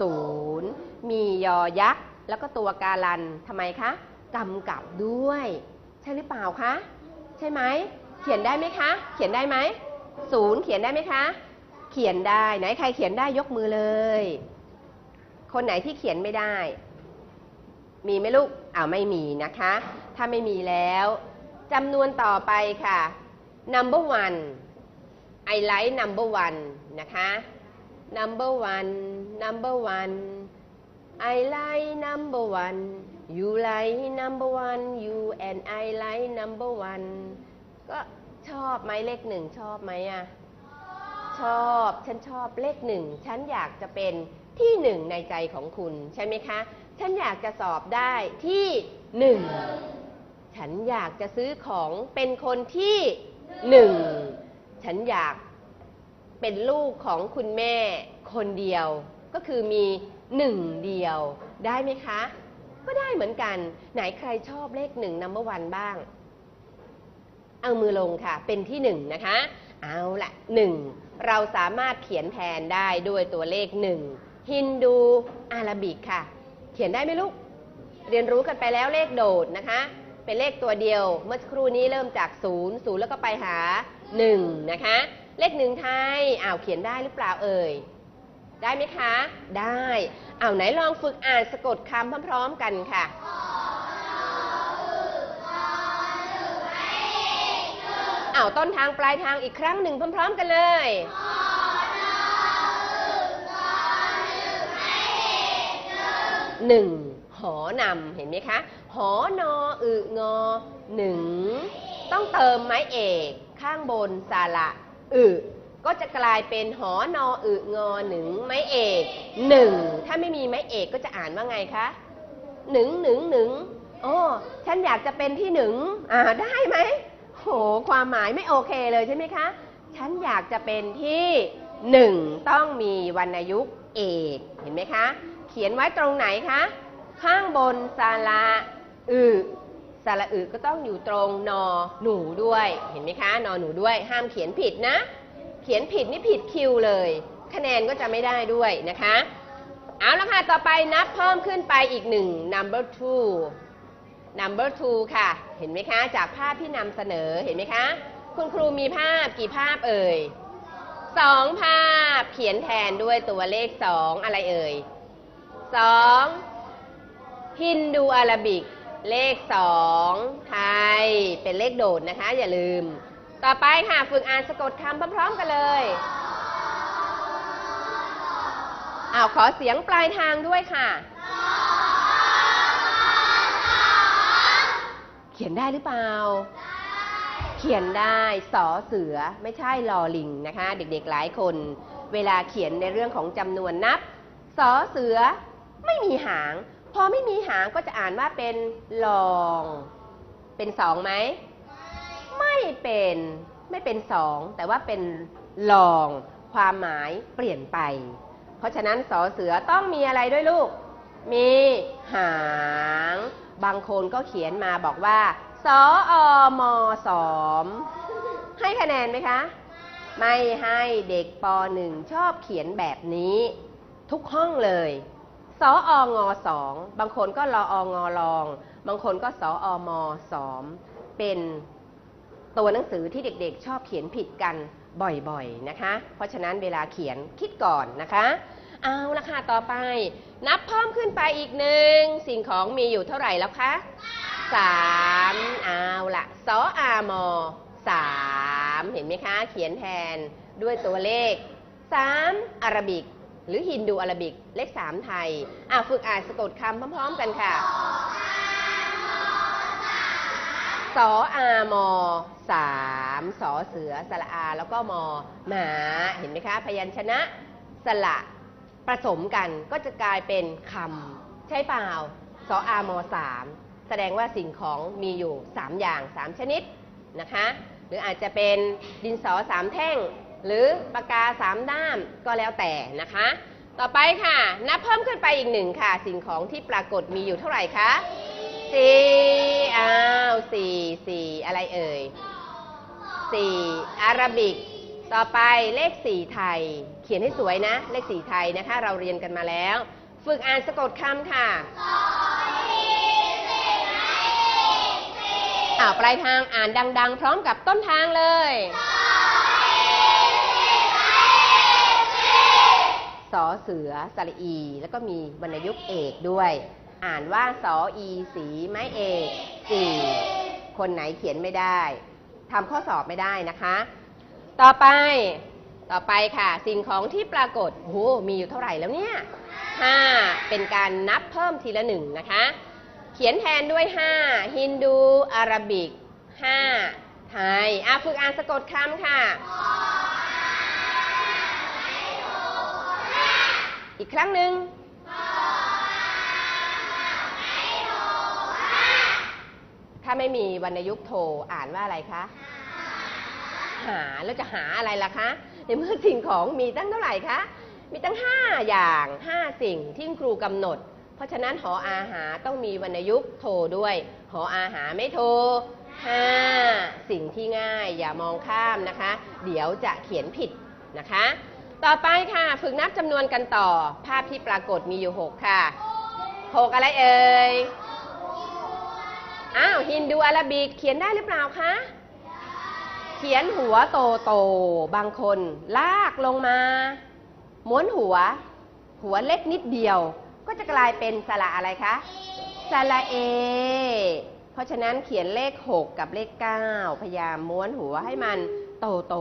ศูนย์มียอยักษ์ แล้วก็ตัวการันทำไมคะกำกับด้วย ใช่หรือเปล่าคะ ใช่ไหม เขียนได้ไหมคะ เขียนได้ไหมศูนย์เขียนได้ไหมคะ เขียนได้ไหนใครเขียนได้ยกมือเลย คนไหนที่เขียนไม่ได้ มีไหมลูกอ้าวไม่มีนะคะ ถ้าไม่มีแล้วจำนวนต่อไปค่ะ number one I like number one นะคะ number one number one I like number one you like number one you and I like number one ก็ชอบไหมเลขหนึ่งชอบไหมอะ ชอบ ฉันชอบเลขหนึ่ง ฉันอยากจะเป็นที่หนึ่งในใจของคุณใช่ไหมคะ ฉันอยากจะสอบได้ที่หนึ่ง ฉันอยากจะซื้อของเป็นคนที่หนึ่ง ฉันอยาก เป็นลูกของคุณแม่คนเดียว ก็คือมีหนึ่งเดียวได้ไหมคะ ก็ได้เหมือนกัน ไหนใครชอบเลขหนึ่งนัมเบอร์วันบ้าง เอามือลงค่ะ เป็นที่หนึ่งนะคะ เอาละหนึ่งเราสามารถเขียนแทนได้ด้วยตัวเลขหนึ่งฮินดูอาราบิกค่ะ เขียนได้ไหมลูก เรียนรู้กันไปแล้วเลขโดดนะคะ เป็นเลขตัวเดียว เมื่อสักครู่นี้เริ่มจาก0ูนย์ศูนย์แล้วก็ไปหา1นะคะ เลขหนึ่งไทยอ้าวเขียนได้หรือเปล่าเอ่ย ได้ไหมคะ ได้อ้าวไหนลองฝึกอ่านสะกดคำพร้อมๆกันค่ะอ้าวต้นทางปลายทางอีกครั้งหนึ่งพร้อม ๆ กันเลยหนึ่งหอนำเห็นไหมคะ หอนออึงอหนึ่ง ต้องเติมไม้เอก ข้างบนสาระ อึก็จะกลายเป็นหอนออึงอหนึ่งไม้เอกหนึ่งถ้าไม่มีไม้เอกก็จะอ่านว่าไงคะหนึ่งหนึ่งหนึ่งโอ้ฉันอยากจะเป็นที่หนึ่งอ่าได้ไหมโหความหมายไม่โอเคเลยใช่ไหมคะ ฉันอยากจะเป็นที่หนึ่งต้องมีวรรณยุกต์เอกเห็นไหมคะ เขียนไว้ตรงไหนคะ ข้างบนสาระอึ สาระอึก็ต้องอยู่ตรงนอหนูด้วย เห็นไหมคะ นอหนูด้วย ห้ามเขียนผิดนะ เขียนผิดนี่ผิดคิวเลย คะแนนก็จะไม่ได้ด้วยนะคะ เอาละค่ะ ต่อไปนับเพิ่มขึ้นไปอีกหนึ่ง number two number two ค่ะ เห็นไหมคะ จากภาพที่นำเสนอ เห็นไหมคะ คุณครูมีภาพกี่ภาพเอ่ยสองภาพ เขียนแทนด้วยตัวเลขสองอะไรเอ่ยสองฮินดูอาราบิก เลขสองไทย เป็นเลขโดดนะคะ อย่าลืม ต่อไปค่ะ ฝึกอ่านสะกดคำพร้อมๆกันเลยอ้าวขอเสียงปลายทางด้วยค่ะ เขียนได้หรือเปล่า เขียนได้สอเสือไม่ใช่ลอลิงนะคะ เด็กๆหลายคน เวลาเขียนในเรื่องของจำนวนนับสอเสือไม่มีหาง พอไม่มีหางก็จะอ่านว่าเป็นลอง เป็นสองไหม ไม่เป็น ไม่เป็นสอง แต่ว่าเป็นลอง ความหมายเปลี่ยนไป เพราะฉะนั้นสอเสือต้องมีอะไรด้วยลูก มีหาง บางคนก็เขียนมาบอกว่า สออมสอม ให้คะแนนไหมคะ ไม่ให้เด็กป .1 ชอบเขียนแบบนี้ ทุกห้องเลย สอองสองบางคนก็รอองลอง บางคนก็สออมสอม เป็นตัวหนังสือที่เด็กๆ ชอบเขียนผิดกันบ่อยๆนะคะ เพราะฉะนั้นเวลาเขียนคิดก่อนนะคะ เอาละค่ะต่อไป นับเพิ่มขึ้นไปอีกหนึ่งสิ่งของมีอยู่เท่าไหร่แล้วคะสามเอาละสออามอสามเห็นไหมคะ เขียนแทนด้วยตัวเลขสามอารบิก รือฮินดูอาราบิกเลขสามไทย อะฝึกอ่านสะกดคำพร้อม ๆ กันค่ะสออามอสามสอเสือสระอา แล้วก็มอหมาเห็นไหมคะ พยัญชนะสระผสมกันก็จะกลายเป็นคำใช่เปล่าสออามอสามแสดงว่าสิ่งของมีอยู่ 3 อย่าง 3 ชนิดนะคะ หรืออาจจะเป็นดินสอสามแท่ง หรือปากกาสามด้ามก็แล้วแต่นะคะ ต่อไปค่ะ นับเพิ่มขึ้นไปอีกหนึ่งค่ะ สิ่งของที่ปรากฏมีอยู่เท่าไหร่คะสี่อ้าวสี่สี่อะไรเอ่ยสี่อาราบิก ต่อไปเลขสี่ไทย เขียนให้สวยนะ เลขสี่ไทยนะคะ เราเรียนกันมาแล้ว ฝึกอ่านสะกดคำค่ะอ่าวปลายทางอ่านดัง ๆ พร้อมกับต้นทางเลย สอเสือสระอี แล้วก็มีวรรณยุกต์เอกด้วย อ่านว่าสออีสีไม้เอกสี่คนไหนเขียนไม่ได้ทำข้อสอบไม่ได้นะคะ ต่อไปต่อไปค่ะ สิ่งของที่ปรากฏโอ้โหมีอยู่เท่าไหร่แล้วเนี่ยห้าเป็นการนับเพิ่มทีละหนึ่งนะคะ เขียนแทนด้วยห้าฮินดูอาราบิกห้าไทยอะฝึกอ่านสะกดคำค่ะ อีกครั้งหนึ่งถ้าไม่มีวรรณยุกต์โทอ่านว่าอะไรคะ หา แล้วจะหาอะไรล่ะคะ ในเมื่อสิ่งของมีตั้งเท่าไหร่คะ มีตั้ง 5 อย่าง 5 สิ่งที่ครูกำหนด เพราะฉะนั้นหออาหาต้องมีวรรณยุกต์โทด้วย หออาหาไม่โท5สิ่งที่ง่ายอย่ามองข้ามนะคะ เดี๋ยวจะเขียนผิดนะคะ ต่อไปค่ะ ฝึกนับจำนวนกันต่อ ภาพที่ปรากฏมีอยู่ 6 ค่ะ 6 อะไรเอ่ย อ้าว ฮินดูอาราบิกเขียนได้หรือเปล่าคะ เขียนหัวโตโตบางคน ลากลงมา ม้วนหัว หัวเล็กนิดเดียว ก็จะกลายเป็นสระอะไรคะ สระเอ เพราะฉะนั้นเขียนเลข 6 กับเลข 9 พยายามม้วนหัวให้มันโตโต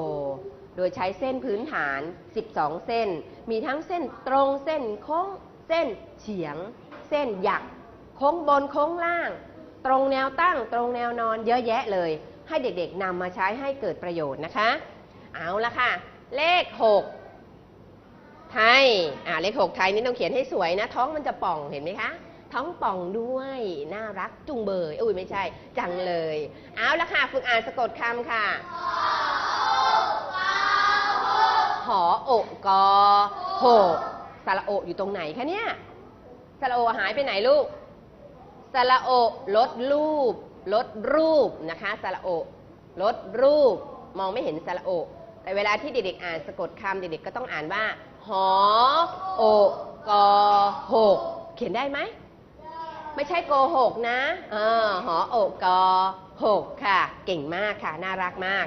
โดยใช้เส้นพื้นฐาน 12 เส้น มีทั้งเส้นตรงเส้นโค้ง เส้นเฉียง เส้นหยัก โค้งบนโค้งล่าง ตรงแนวตั้ง ตรงแนวนอนเยอะแยะเลย ให้เด็กๆนำมาใช้ให้เกิดประโยชน์นะคะ เอาละค่ะ เลข 6 ไทย อ่าเลข 6 ไทยนี่ต้องเขียนให้สวยนะ ท้องมันจะป่องเห็นไหมคะ ท้องป่องด้วย น่ารักจุงเบย อุ้ยไม่ใช่ จังเลย เอาละค่ะ ฝึกอ่านสะกดคำค่ะ หออกกอหกสระโออยู่ตรงไหนคะเนี่ยสระโอหายไปไหนลูกสระโอลดรูป ลดรูปนะคะสระโอลดรูป มองไม่เห็นสระโอแต่เวลาที่เด็กๆอ่านสะกดคำเด็กๆก็ต้องอ่านว่า หอโอกกอหกเขียนได้ไหม ไม่ใช่โกหกนะ เออ หอโอกกอหกค่ะ เก่งมากค่ะ น่ารักมาก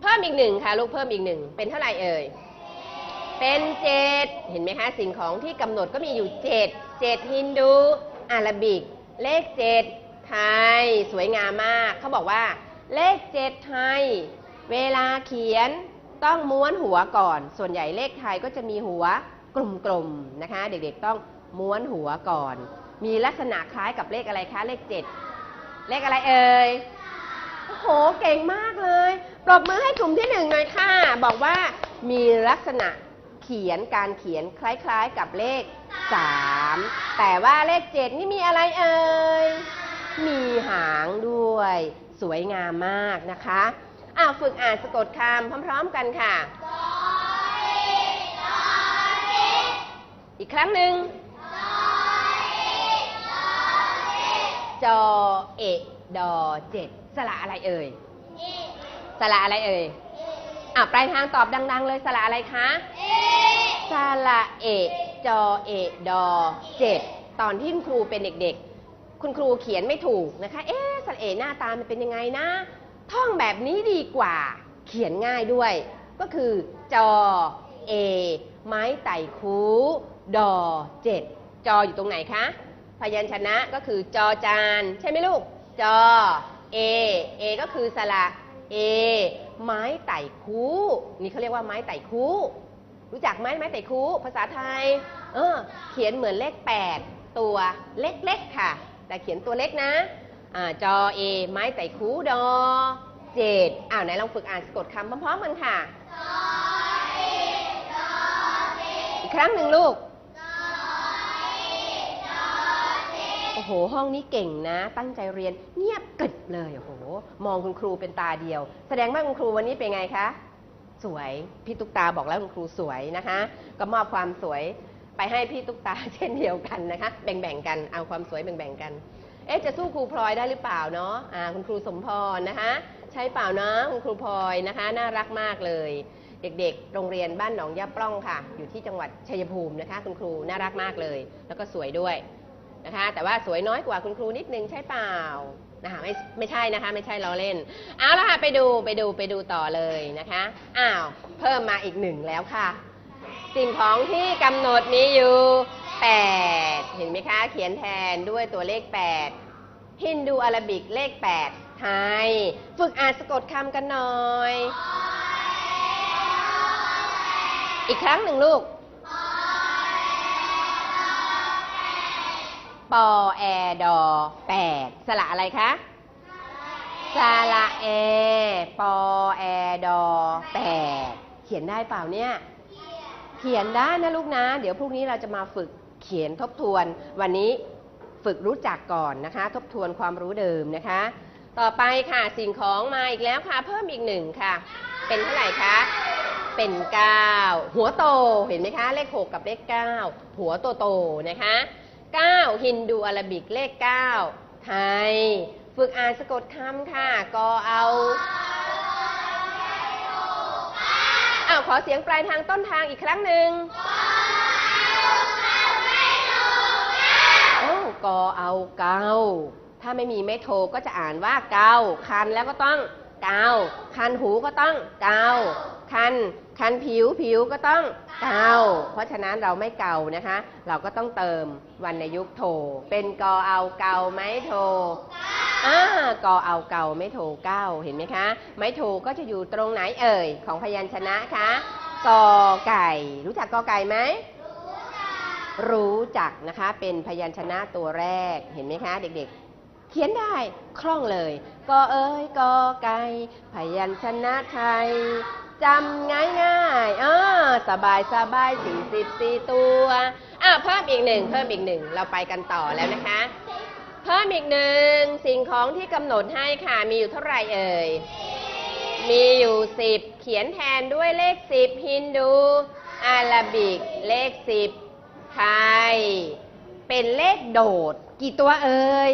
เพิ่มอีกหนึ่งค่ะลูกเพิ่มอีกหนึ่งเป็นเท่าไหร่เอ่ย เป็นเจ็ดเห็นไหมคะสิ่งของที่กำหนดก็มีอยู่เจ็ดเจ็ดฮินดูอาราบิก เลขเจ็ดไทย สวยงามมาก เขาบอกว่า เลขเจ็ดไทย เวลาเขียนต้องม้วนหัวก่อน ส่วนใหญ่เลขไทยก็จะมีหัวกลมๆนะคะ เด็กๆต้องม้วนหัวก่อน มีลักษณะคล้ายกับเลขอะไรคะเลขเจ็ดเลขอะไรเอ่ยโอ้โหเก่งมากเลย ปรบมือให้กลุ่มที่หนึ่งหน่อยค่ะ บอกว่ามีลักษณะเขียนการเขียนคล้ายๆกับเลข 3 แต่ว่าเลข 7 นี่มีอะไรเอ่ย มีหางด้วย สวยงามมากนะคะอ้าวฝึกอ่านสะกดคำพร้อมๆกันค่ะ อีกครั้งหนึ่งจอเอดอเจ็ดสระอะไรเอ่ย สระอะไรเอ่ยอะปลายทางตอบดัง ๆ เลยสระอะไรคะสระเอจอเอดอเจ็ดตอนที่คุณครูเป็นเด็กๆ คุณครูเขียนไม่ถูกนะคะ เอ๊ะสระเอหน้าตามันเป็นยังไงนะ ท่องแบบนี้ดีกว่า เขียนง่ายด้วย ก็คือจอเอไม้ไต่คูดอเจ็ดจออยู่ตรงไหนคะพยัญชนะก็คือจอจาน ใช่ไหมลูก จอเอเอก็คือสระ เอไม้ไต่คู นี่เขาเรียกว่าไม้ไต่คู รู้จักไหมไม้ไต่คู ภาษาไทย เออ เขียนเหมือนเลข 8 ตัวเล็กๆค่ะ แต่เขียนตัวเล็กนะ อ่า จอเอไม้ไต่คูดอเจ็ดอ้าวไหนลองฝึกอ่านสะกดคำพร้อมๆกันค่ะอีกครั้งหนึ่งลูก โอ้โห ห้องนี้เก่งนะ ตั้งใจเรียนเงียบกริบเลยโอ้โห มองคุณครูเป็นตาเดียว แสดงว่าคุณครูวันนี้เป็นไงคะ สวย พี่ตุ๊กตาบอกแล้วคุณครูสวยนะคะ ก็มอบความสวยไปให้พี่ตุ๊กตาเช่นเดียวกันนะคะ แบ่งๆกัน เอาความสวยแบ่งๆกัน เอ๊ะจะสู้ครูพลอยได้หรือเปล่าเนาะคุณครูสมพรนะคะ ใช่เปล่าเนาะคุณครูพลอยนะคะ น่ารักมากเลยเเด็กๆ โรงเรียนบ้านหนองยาปล้องค่ะ อยู่ที่จังหวัดชัยภูมินะคะ คุณครูน่ารักมากเลย แล้วก็สวยด้วย นะคะแต่ว่าสวยน้อยกว่าคุณครูนิดนึงใช่เปล่านะคะไม่ไม่ใช่นะคะไม่ใช่ล้อเล่นเอาละค่ะไปดูไปดูไปดูต่อเลยนะคะอ้าวเพิ่มมาอีกหนึ่งแล้วค่ะ สิ่งของที่กำหนดมีอยู่ 8 เห็นไหมคะ เขียนแทนด้วยตัวเลข 8 ฮินดูอาราบิกเลข 8 ไทย ฝึกอ่านสะกดคำกันหน่อย อีกครั้งหนึ่งลูก ปอแอดอแปดสระอะไรคะสระแอปอแอดอแปดเขียนได้เปล่าเนี่ย เขียนได้นะลูกนะ เดี๋ยวพรุ่งนี้เราจะมาฝึกเขียนทบทวน วันนี้ฝึกรู้จักก่อนนะคะ ทบทวนความรู้เดิมนะคะ ต่อไปค่ะสิ่งของมาอีกแล้วค่ะ เพิ่มอีกหนึ่งค่ะ เป็นเท่าไหร่คะเป็น 9 หัวโตเห็นไหมคะ เลข 6 กับเลข 9 หัวโตโตนะคะ 9ฮินดูอาราบิกเลข 9 ไทย ฝึกอ่านสะกดคำค่ะ กอเอาอ้าวขอเสียงปลายทางต้นทางอีกครั้งหนึ่งโอ้กอเอาเกาถ้าไม่มีไม่โทก็จะอ่านว่าเกาคันแล้วก็ต้องเกาคันหูก็ต้องเกา คันคันผิวผิวก็ต้องเกาเพราะฉะนั้นเราไม่เกานะคะ เราก็ต้องเติมวรรณยุกต์โท เป็นกอเอาเกาไม้โทอ่ากอเอาเก่าไม่โทเก้าเห็นไหมคะ ไม่โทก็จะอยู่ตรงไหนเอ่ย ของพยัญชนะคะกอไก่ รู้จักกอไก่ไหมรู้จักนะคะเป็นพยัญชนะตัวแรกเห็นไหมคะ เด็กๆ เขียนได้คล่องเลยกอเอ้ยกอไก่พยัญชนะไทย จำง่ายง่ายๆอ่าสบายสบายสี่สิบสี่ตัวอ่าเพิ่มอีกหนึ่งเพิ่มอีกหนึ่งเราไปกันต่อแล้วนะคะ เพิ่มอีกหนึ่งสิ่งของที่กำหนดให้ค่ะมีอยู่เท่าไหร่เอ่ยมีอยู่สิบเขียนแทนด้วยเลขสิบฮินดูอาราบิก เลขสิบไทย เป็นเลขโดด กี่ตัวเอ่ย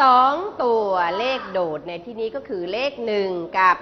สองตัวเลขโดดในที่นี้ก็คือเลขหนึ่งกับ